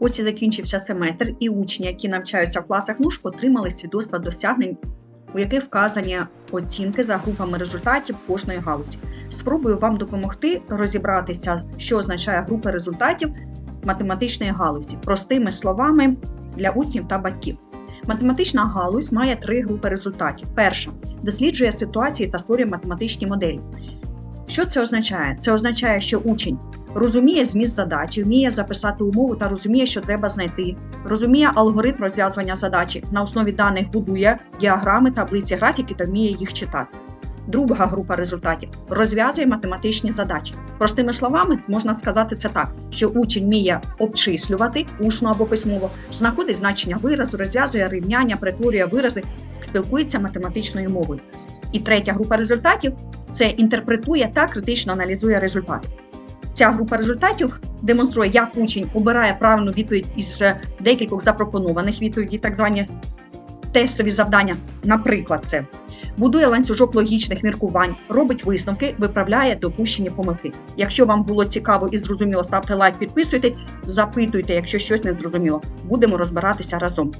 Ось і закінчився семестр, і учні, які навчаються в класах НУШ, отримали свідоцтва досягнень, у яких вказані оцінки за групами результатів кожної галузі. Спробую вам допомогти розібратися, що означає група результатів математичної галузі, простими словами для учнів та батьків. Математична галузь має три групи результатів. Перша досліджує ситуації та створює математичні моделі. Що це означає? Це означає, що учень розуміє зміст задачі, вміє записати умову та розуміє, що треба знайти, розуміє алгоритм розв'язування задачі, на основі даних будує діаграми, таблиці, графіки та вміє їх читати. Друга група результатів розв'язує математичні задачі. Простими словами, можна сказати це так, що учень вміє обчислювати усно або письмово, знаходить значення виразу, розв'язує рівняння, перетворює вирази, спілкується математичною мовою. І третя група результатів це інтерпретує та критично аналізує результати. Ця група результатів демонструє, як учень обирає правильну відповідь із е, декількох запропонованих відповідей, так звані тестові завдання. Наприклад, це будує ланцюжок логічних міркувань, робить висновки, виправляє допущені помилки. Якщо вам було цікаво і зрозуміло, ставте лайк, підписуйтесь, запитуйте, якщо щось не зрозуміло. Будемо розбиратися разом.